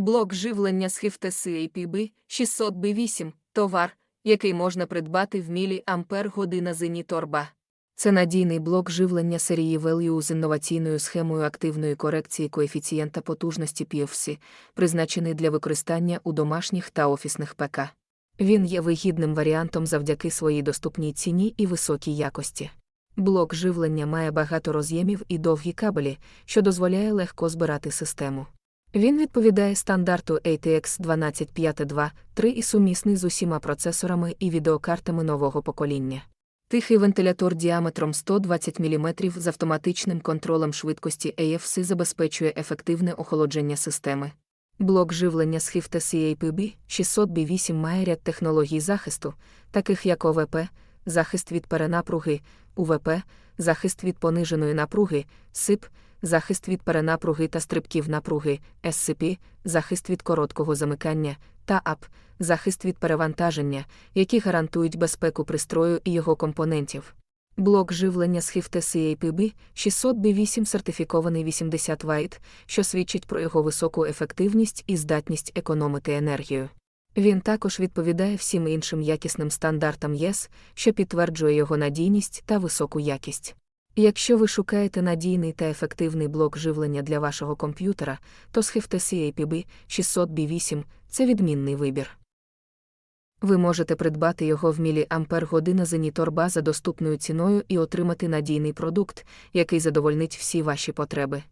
Блок живлення з HIFTE CAPB 600B8 – товар, який можна придбати в мілі ампер година Зеніторба. Це надійний блок живлення серії Value з інноваційною схемою активної корекції коефіцієнта потужності PFC, призначений для використання у домашніх та офісних ПК. Він є вигідним варіантом завдяки своїй доступній ціні і високій якості. Блок живлення має багато роз'ємів і довгі кабелі, що дозволяє легко збирати систему. Він відповідає стандарту ATX 12552 3 і сумісний з усіма процесорами і відеокартами нового покоління. Тихий вентилятор діаметром 120 мм з автоматичним контролем швидкості AFC забезпечує ефективне охолодження системи. Блок живлення з HIFTE CAPB 600B8 має ряд технологій захисту, таких як ОВП, захист від перенапруги, УВП, захист від пониженої напруги, СИП, захист від перенапруги та стрибків напруги, SCP, захист від короткого замикання, та АП, захист від перевантаження, які гарантують безпеку пристрою і його компонентів. Блок живлення з CAPB 600B8 сертифікований 80 Вт, що свідчить про його високу ефективність і здатність економити енергію. Він також відповідає всім іншим якісним стандартам ЄС, що підтверджує його надійність та високу якість. Якщо ви шукаєте надійний та ефективний блок живлення для вашого комп'ютера, то з HIFTE CAPB 600B8 це відмінний вибір. Ви можете придбати його в міліампер година Зеніторба за доступною ціною і отримати надійний продукт, який задовольнить всі ваші потреби.